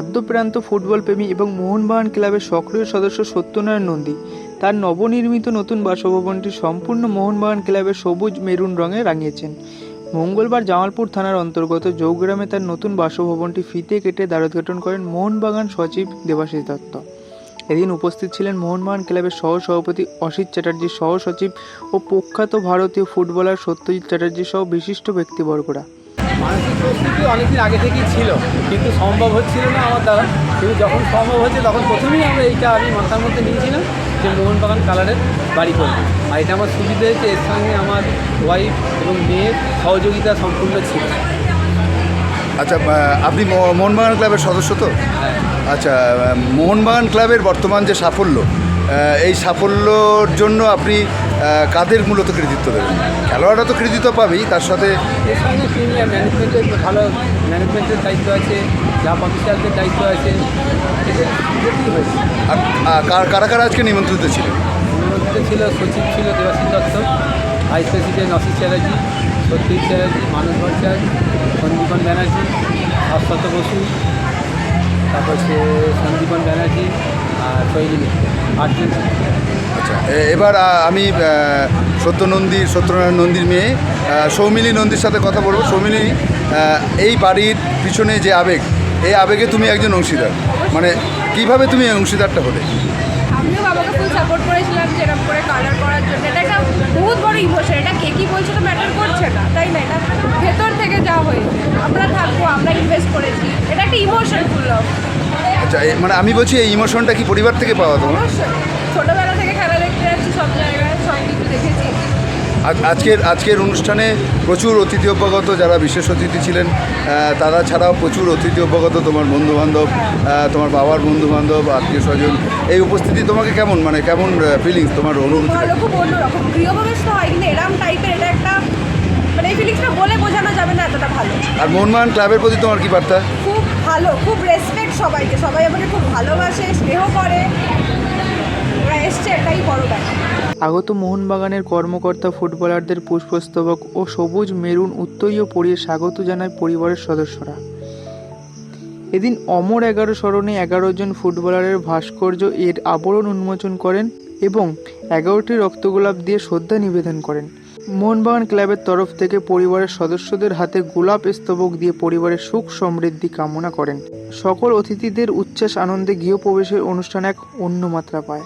আদ্যপ্রান্ত football প্রেমী এবং মোহনবাগান ক্লাবের সক্রিয় সদস্য সত্যনারায়ণ নন্দী। তার নবনির্মিত নতুন বাসভবনটি সম্পূর্ণ মোহনবাগান ক্লাবের সবুজ মেরুন রঙে রাঙিয়েছেন। মঙ্গলবার জামালপুর থানার অন্তর্গত জৌগ্রামে তার নতুন বাসভবনটি ফিতে কেটে দ্বারোদ্ঘাটন করেন মোহনবাগান সচিব দেবাশিস দত্ত। এদিন উপস্থিত ছিলেন মোহনবাগান ক্লাবের সহ সভাপতি অসিত চ্যাটার্জি সহ সচিব ও প্রখ্যাত ভারতীয় ফুটবলার সত্যজিৎ চ্যাটার্জি সহ বিশিষ্ট ব্যক্তিবর্গরা। মানসিক প্রস্তুতি অনেকদিন আগে থেকেই ছিল কিন্তু সম্ভব হচ্ছিল না আমার দ্বারা। কিন্তু যখন সম্ভব হচ্ছে তখন প্রথমেই আমরা এইটা আমি মাথার মধ্যে নিয়েছিলাম যে মোহনবাগান কালারের বাড়ি করব। আর এটা আমার সুবিধা হয়েছে এর সঙ্গে আমার ওয়াইফ এবং মেয়ের সহযোগিতা সম্পূর্ণ ছিল। আচ্ছা আপনি মোহনবাগান ক্লাবের সদস্য তো? হ্যাঁ। আচ্ছা মোহনবাগান ক্লাবের বর্তমান যে সাফল্য এই সাফল্যর জন্য আপনি কাদের মূলত কৃতিত্ব দেবেন? খেলোয়াড়রা তো কৃতিত্ব পাবেই তার সাথে ম্যানেজমেন্টের ভালো ম্যানেজমেন্টের দায়িত্ব আছে ক্লাব অফিসারদের দায়িত্ব আছে আর কারা কারা আজকে নিমন্ত্রিত ছিল? মধ্যে ছিল সচিব ছিল দেবাশিস দত্ত ভাইস প্রেসিডেন্ট অসিত চ্যাটার্জি সত্যজিৎ চ্যাটার্জি মানস ভট্টাচার্য সন্দীপন ব্যানার্জি শাশ্বত বসু তারপর সে আটজন আচ্ছা এবার আমি সত্য নন্দী সত্যনারায়ণ নন্দীর মেয়ে সৌমিলি নন্দীর সাথে কথা বলব। সৌমিলি এই বাড়ির পিছনে যে আবেগ এই আবেগে তুমি একজন অংশীদার। মানে কীভাবে তুমি এই অংশীদারটা হলে? আমিও বাবাকে ফুল সাপোর্ট করেছিলাম যেরকম করে কালার করার জন্য। এটা একটা বহুত বড় ইমোশন এটা কে কি বলছে তো ম্যাটার করছে না তাই না? এটা ভেতর থেকে যা হয়েছে আমরা থাকব আমরা ইনভেস্ট করেছি। এটা একটা ইমোশন ফুল অফ আচ্ছা মানে আমি বলছি এই ইমোশনটা কি পরিবার থেকে পাওয়া তোমার? ছোটোবেলা থেকে খেলা দেখতে যাচ্ছি সব জায়গায় সব কিছু দেখেছি। আজকের আজকের অনুষ্ঠানে প্রচুর অতিথি অভ্যাগত যারা বিশেষ অতিথি ছিলেন তারা ছাড়াও প্রচুর অতিথি অভ্যাগত তোমার বন্ধু বান্ধব তোমার বাবার বন্ধু বান্ধব আত্মীয় স্বজন এই উপস্থিতি তোমাকে কেমন মানে কেমন ফিলিংস তোমার অনুভূতি খুব অন্যরকম। গৃহপ্রবেশ তো হয় কিন্তু এরম টাইপের এটা একটা মানে এই ফিলিংসটা বলে বোঝানো যাবে না এতটা ভালো। আর মোহনবাগান ক্লাবের প্রতি তোমার কি বার্তা? খুব ভালো খুব রেসপেক্ট সবাইকে। সবাই আমাকে খুব ভালোবাসে, স্নেহ করে। এসছে, এটাই বড় ব্যাপার। আগত মোহনবাগানের কর্মকর্তা, ফুটবলারদের পুষ্পস্তবক ও সবুজ মেরুন উত্তরীয় পরিয়ে স্বাগত জানায় পরিবারের সদস্যরা। এদিন অমর এগারো স্মরণে এগারো জন ফুটবলারের ভাস্কর্য এর আবরণ উন্মোচন করেন এবং এগারোটি রক্তগোলাপ দিয়ে শ্রদ্ধা নিবেদন করেন। মোহনবাগান ক্লাবের তরফ থেকে পরিবারের সদস্যদের হাতে গোলাপ স্তবক দিয়ে পরিবারের সুখ সমৃদ্ধি কামনা করেন। সকল অতিথিদের উচ্ছ্বাস আনন্দে গৃহপ্রবেশের অনুষ্ঠান এক অন্য মাত্রা পায়।